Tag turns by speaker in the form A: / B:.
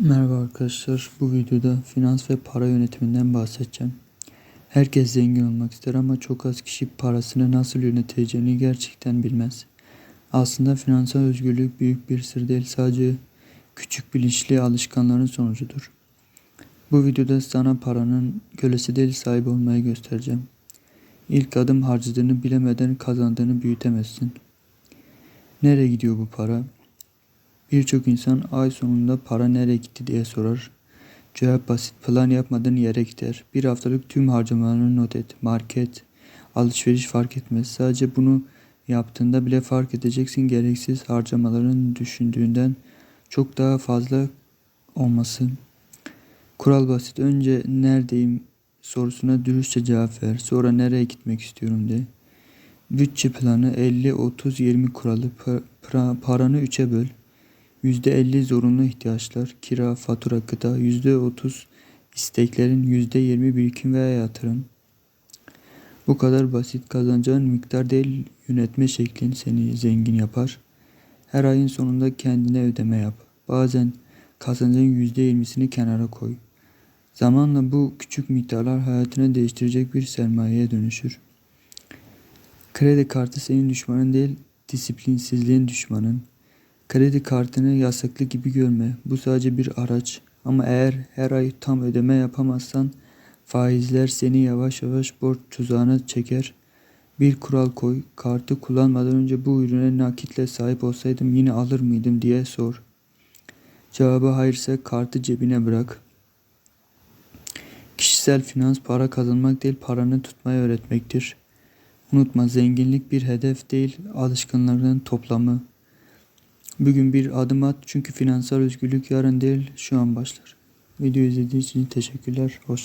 A: Merhaba arkadaşlar. Bu videoda finans ve para yönetiminden bahsedeceğim. Herkes zengin olmak ister ama çok az kişi parasını nasıl yöneteceğini gerçekten bilmez. Aslında finansal özgürlük büyük bir sır değil, sadece küçük bilinçli alışkanların sonucudur. Bu videoda sana paranın kölesi değil sahibi olmayı göstereceğim. İlk adım harcadığını bilemeden kazandığını büyütemezsin. Nereye gidiyor bu para? Birçok insan ay sonunda para nereye gitti diye sorar. Cevap basit. Plan yapmadan yere gider. Bir haftalık tüm harcamalarını not et. Market, alışveriş fark etmez. Sadece bunu yaptığında bile fark edeceksin gereksiz harcamaların düşündüğünden çok daha fazla olması. Kural basit. Önce neredeyim sorusuna dürüstçe cevap ver. Sonra nereye gitmek istiyorum de. Bütçe planı 50-30-20 kuralı pa- paranı 3'e böl. %50 zorunlu ihtiyaçlar, kira, fatura, gıda, %30 isteklerin, %20 birikim veya yatırım. Bu kadar basit kazanacağın miktar değil yönetme şeklin seni zengin yapar. Her ayın sonunda kendine ödeme yap. Bazen kazancın %20'sini kenara koy. Zamanla bu küçük miktarlar hayatını değiştirecek bir sermayeye dönüşür. Kredi kartı senin düşmanın değil, disiplinsizliğin düşmanın. Kredi kartını yasaklı gibi görme. Bu sadece bir araç. Ama eğer her ay tam ödeme yapamazsan faizler seni yavaş yavaş borç tuzağına çeker. Bir kural koy. Kartı kullanmadan önce bu ürüne nakitle sahip olsaydım yine alır mıydım diye sor. Cevabı hayırsa kartı cebine bırak. Kişisel finans para kazanmak değil paranı tutmayı öğretmektir. Unutma zenginlik bir hedef değil alışkanlıkların toplamı. Bugün bir adım at çünkü finansal özgürlük yarın değil şu an başlar. Video izlediğiniz için teşekkürler. Hoş